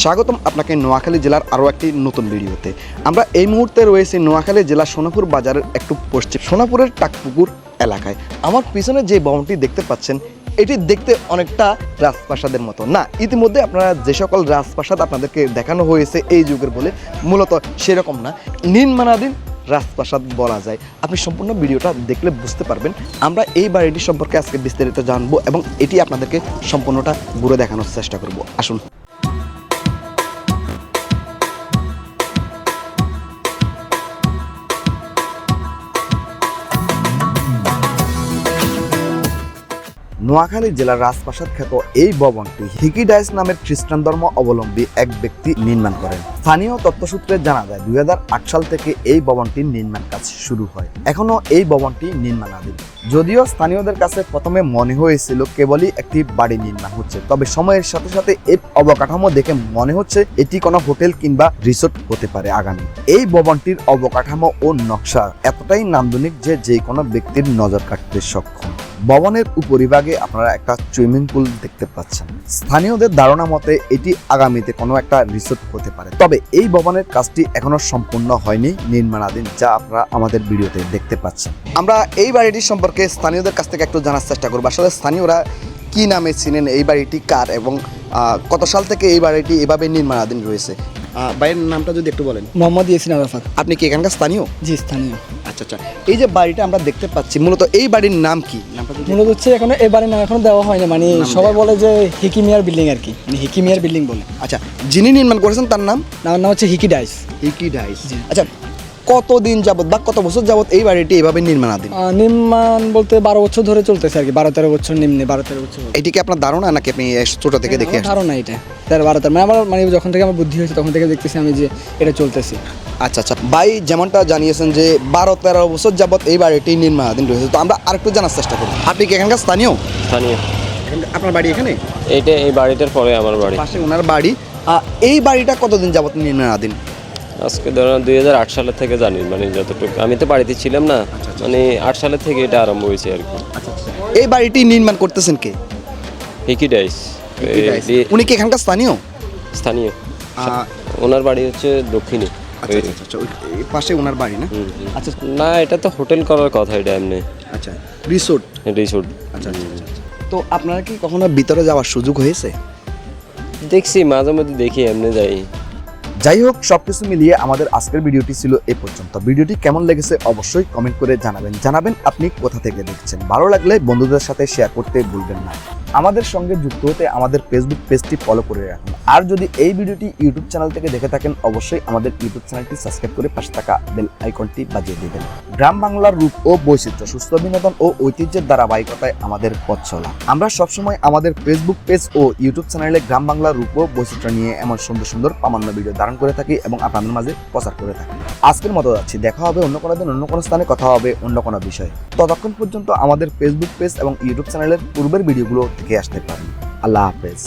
স্বাগতম আপনাকে নোয়াখালী জেলার আরও একটি নতুন ভিডিওতে। আমরা এই মুহূর্তে রয়েছি নোয়াখালী জেলার সোনাপুর বাজারের একটু পশ্চিম সোনাপুরের টাকপুকুর এলাকায়। আমার পিছনে যে ভবনটি দেখতে পাচ্ছেন, এটি দেখতে অনেকটা রাজপ্রাসাদের মতো। না, ইতিমধ্যে আপনারা যে সকল রাজপ্রাসাদ আপনাদেরকে দেখানো হয়েছে এই যুগের বলে মূলত সেরকম না। নির্মাণাধীন রাজপ্রাসাদ বলা যায়। আপনি সম্পূর্ণ ভিডিওটা দেখলে বুঝতে পারবেন। আমরা এই বাড়িটি সম্পর্কে আজকে বিস্তারিত জানব এবং এটি আপনাদেরকে সম্পূর্ণটা ঘুরে দেখানোর চেষ্টা করব। আসুন। নোয়াখালী জেলার রাজপ্রাসাদ খ্যাত এই ভবনটি হিকিডাইস নামের খ্রিস্টান ধর্ম অবলম্বী এক ব্যক্তি নির্মাণ করেন। স্থানীয় তথ্যসূত্রে জানা যায়, দুই হাজার আট সাল থেকে এই ভবনটির নির্মাণ কাজ শুরু হয়। এখনও এই ভবনটি নির্মাণাধীন। যদিও স্থানীয়দের কাছে প্রথমে মনে হয়েছিল কেবলই একটি বাড়ি নির্মাণ হচ্ছে, তবে সময়ের সাথে সাথে এই অবকাঠামো দেখে মনে হচ্ছে এটি কোনো হোটেল কিংবা রিসোর্ট হতে পারে আগামী। এই ভবনটির অবকাঠামো ও নকশা এতটাই নান্দনিক যে যে কোনো ব্যক্তির নজর কাটতে সক্ষম। ভবনের উপরিভাগে আপনারা একটা সুইমিং পুল দেখতে পাচ্ছেন। স্থানীয়দের ধারণা মতে এটি আগামীতে কোনো একটা রিসোর্ট হতে পারে। তবে এই ভবনের কাজটি এখনও সম্পূর্ণ হয়নি নির্মাণাধীন, যা আপনারা আমাদের ভিডিওতে দেখতে পাচ্ছেন। আমরা এই বাড়িটি সম্পর্কে স্থানীয়দের কাছ থেকে একটু জানার চেষ্টা করব। আসলে স্থানীয়রা কি নামে চিনেন, এই বাড়িটি কার এবং কত সাল থেকে এই বাড়িটি এভাবে নির্মাণাধীন রয়েছে? বাড়ির নামটা যদি একটু বলেন। মোহাম্মদ ইয়াসিন আরাফাত আপনি কি এখানকার স্থানীয়? জি স্থানীয়। আচ্ছা আচ্ছা। এই যে বাড়িটা আমরা দেখতে পাচ্ছি মূলত এই বাড়ির নাম কি? নামটা যদি মূলত হচ্ছে এখন এখনও বাড়ির নাম এখনও দেওয়া হয়নি মানে সবাই বলে যে হিকিমিয়ার বিল্ডিং আর কি মানে হিকিমিয়ার বিল্ডিং বলে। আচ্ছা যিনি নির্মাণ করেছেন তার নাম? নাম হচ্ছে হিকি ডাইস। হিকি ডাইস। জি। আচ্ছা কতদিন যাবত বা কত বছর যাবত এই বাড়িটি এভাবে নির্মাণাধীন? নির্মাণ বলতে বারো বছর ধরে চলতেছে আর কি বারো তেরো বছর নিম্নে বারো তেরো বছর। এটি কি আপনার ধারণা নাকি আপনি ছোট থেকে দেখে? ধারণা এটা। তেরো বারো তেরো মানে আমার মানে যখন থেকে আমার বুদ্ধি হয়েছে তখন থেকে দেখতেছি আমি যে এটা চলতেছি। আচ্ছা আচ্ছা। ভাই যেমনটা জানিয়েছেন যে বারো তেরো বছর যাবৎ এই বাড়িটি নির্মাণাধীন রয়েছে। তো আমরা আরেকটু জানার চেষ্টা করি। আপনি কি এখানকার স্থানীয়? স্থানীয়। আপনার বাড়ি এখানে? এইটা এই বাড়িটার পরে আমার বাড়ি। পাশে ওনার বাড়ি। এই বাড়িটা কতদিন যাবৎ নির্মাণাধীন? আজকে ধরুন দুই হাজার আট সালের থেকে জানি মানে যতটুকু আমি তো বাড়িতে ছিলাম না মানে আট সালের থেকে এটা আরম্ভ হয়েছে আর কি। এই বাড়িটি নির্মাণ করতেছেন কে? হিকি ডাইস উনি কি এখানকার স্থানীয়? স্থানীয়। ওনার বাড়ি হচ্ছে দক্ষিণে। আচ্ছা আচ্ছা, আচ্ছা পাশে ওনার বাড়ি না। আচ্ছা না এটা তো হোটেল করার কথা এটা এমনি। আচ্ছা রিসোর্ট? রিসোর্ট। আচ্ছা আচ্ছা আচ্ছা, আচ্ছা। তো আপনারা কি কখনো ভিতরে যাওয়ার সুযোগ হয়েছে? দেখছি মাঝে মধ্যে দেখি এমনি যাই। যাই হোক সবকিছু মিলিয়ে আমাদের আজকের ভিডিওটি ছিল এ পর্যন্ত। ভিডিওটি কেমন লেগেছে অবশ্যই কমেন্ট করে জানাবেন। জানাবেন আপনি কোথা থেকে দেখছেন। ভালো লাগলে বন্ধুদের সাথে শেয়ার করতে ভুলবেন না। আমাদের সঙ্গে যুক্ত হতে আমাদের ফেসবুক পেজটি ফলো করে রাখুন। আর যদি এই ভিডিওটি ইউটিউব চ্যানেল থেকে দেখে থাকেন, অবশ্যই আমাদের ইউটিউব চ্যানেলটি সাবস্ক্রাইব করে পাশে থাকা বেল আইকনটি বাজিয়ে দেবেন। গ্রাম বাংলার রূপ ও বৈচিত্র্য, সুস্থ বিনোদন ও ঐতিহ্যের ধারাবাহিকতায় আমাদের পথ চলা। আমরা সবসময় আমাদের ফেসবুক পেজ ও ইউটিউব চ্যানেলে গ্রাম বাংলার রূপ ও বৈচিত্র্য নিয়ে এমন সুন্দর সুন্দর প্রামাণ্য ভিডিও ধারণ করে থাকি এবং আপনাদের মাঝে প্রচার করে থাকি। আজকের মতো যাচ্ছি। দেখা হবে অন্য কোনো দিন, অন্য কোনো স্থানে কথা হবে অন্য কোনো বিষয়ে। ততক্ষণ পর্যন্ত আমাদের ফেসবুক পেজ এবং ইউটিউব চ্যানেলের পূর্বের ভিডিওগুলো দেখে আসতে পারেন। আল্লাহ হাফেজ।